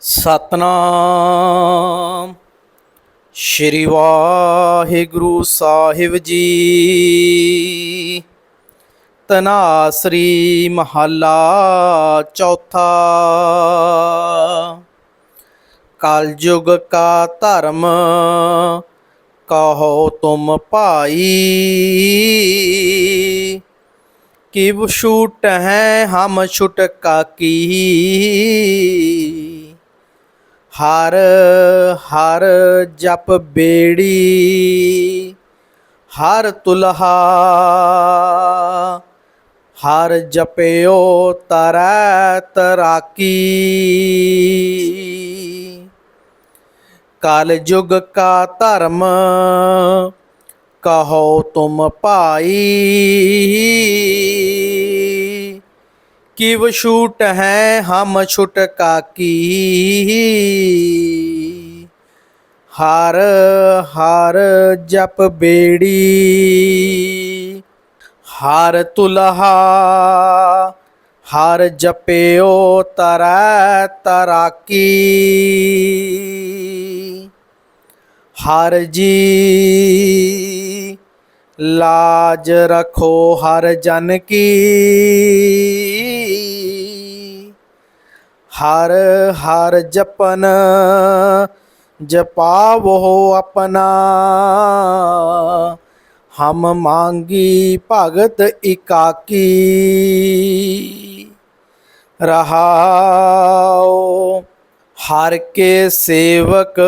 ਸਤਨਾਮ। ਸ਼੍ਰੀ ਵਾਹਿਗੁਰੂ ਸਾਹਿਬ ਜੀ। ਤਨਾਸਰੀ ਮਹੱਲਾ ਚੌਥਾ। ਕਲਯੁਗ ਕਾ ਧਰਮ ਕਹੋ ਤੁਮ ਭਾਈ। ਕਿਵ ਛੂਟ ਹੈ ਹਮ ਛੁਟਕਾ ਕੀ। ਹਰ ਹਰ ਜਪ ਬੇੜੀ, ਹਰ ਤੁਲਹਾ, ਹਰ ਜਪਿਓ ਤਰੈ ਤਰਾਕੀ। ਕਲ ਯੁਗ ਕਾ ਧਰਮ ਕਹੋ ਤੁਮ ਭਾਈ। ਕਿਵ ਛੂਟ ਹੈ ਹਮ ਛੁਟਕਾ ਕੀ ਹਰ ਹਰ ਜਪ ਬੇੜੀ ਹਰ ਤੁਲਹਾ ਹਰ ਜਪਿਓ ਤਰੈ ਤਰਾਕੀ ਹਰ ਜੀ ਲਾਜ ਰਖੋ ਹਰ ਜਨ ਕੀ ਹਰ ਹਰ ਜਪਨ ਜਪਾਵੋ ਆਪਣਾ। ਹਮ ਮੰਗੀ ਭਗਤ ਇਕਾਕੀ। ਰਹਾਓ ਹਰ ਕੇ ਸੇਵਕ,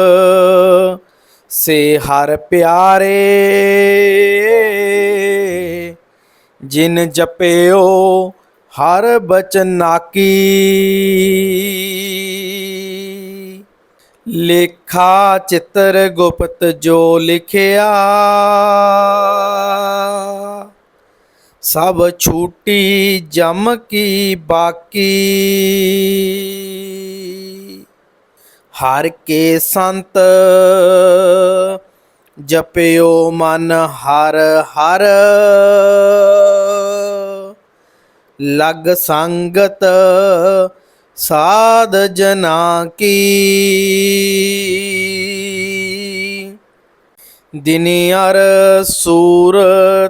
ਸੇ ਹਰ ਪਿਆਰੇ। ਜਿਨ ਜਪਿਓ ਹਰ ਬਚਨਾਕੀ ਲੇਖਾ ਚਿੱਤਰ ਗੁਪਤ ਜੋ ਲਿਖਿਆ ਸਭ ਛੂਟੀ ਜਮ ਕੀ ਬਾਕੀ ਹਰ ਕੇ ਸੰਤ ਜਪਿਓ ਮਨ ਹਰ ਹਰ ਲਗ ਸੰਗਤ ਸਾਧ ਜਨਾ ਕੀ। ਦਿਨੀ ਅਰ ਸੂਰ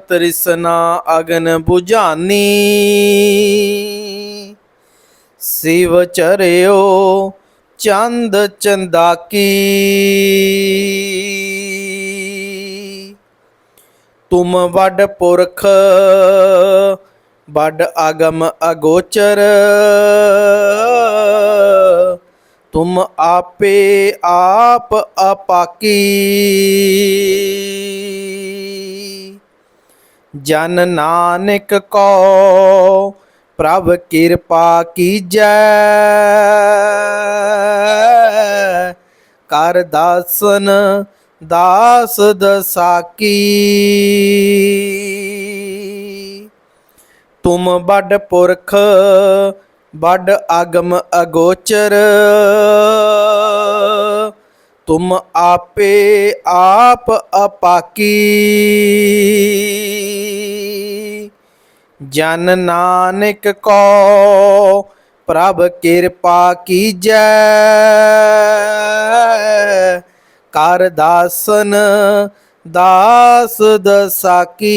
ਤ੍ਰਿਸ਼ਨਾ ਅਗਨ 부ਝਾਨੀ ਸਿਵ ਚਰਿਓ ਚੰਦ ਚੰਦਾਕੀ। ਤੁਮ ਵੱਡ ਪੁਰਖ ਵੱਡ ਆਗਮ ਅਗੋਚਰ। ਤੁਮ ਆਪੇ ਆਪ ਅਪਾਕੀ। ਜਨ ਨਾਨਕ ਕੋ ਪ੍ਰਭ ਕਿਰਪਾ ਕੀਜੈ। ਕਰ ਦਾਸਨ ਦਾਸ ਦਸਾਕੀ। ਤੁਮ ਵੱਡ ਪੁਰਖ, ਵੱਡ ਅਗਮ ਅਗੋਚਰ। ਤੁਮ ਆਪੇ ਆਪ ਅਪਾਕੀ। ਜਨ ਨਾਨਕ ਕੋ ਪ੍ਰਭ ਕਿਰਪਾ ਕੀਜੈ। ਕਰ ਦਾਸਨ, ਦਾਸ ਦਸਾਕੀ।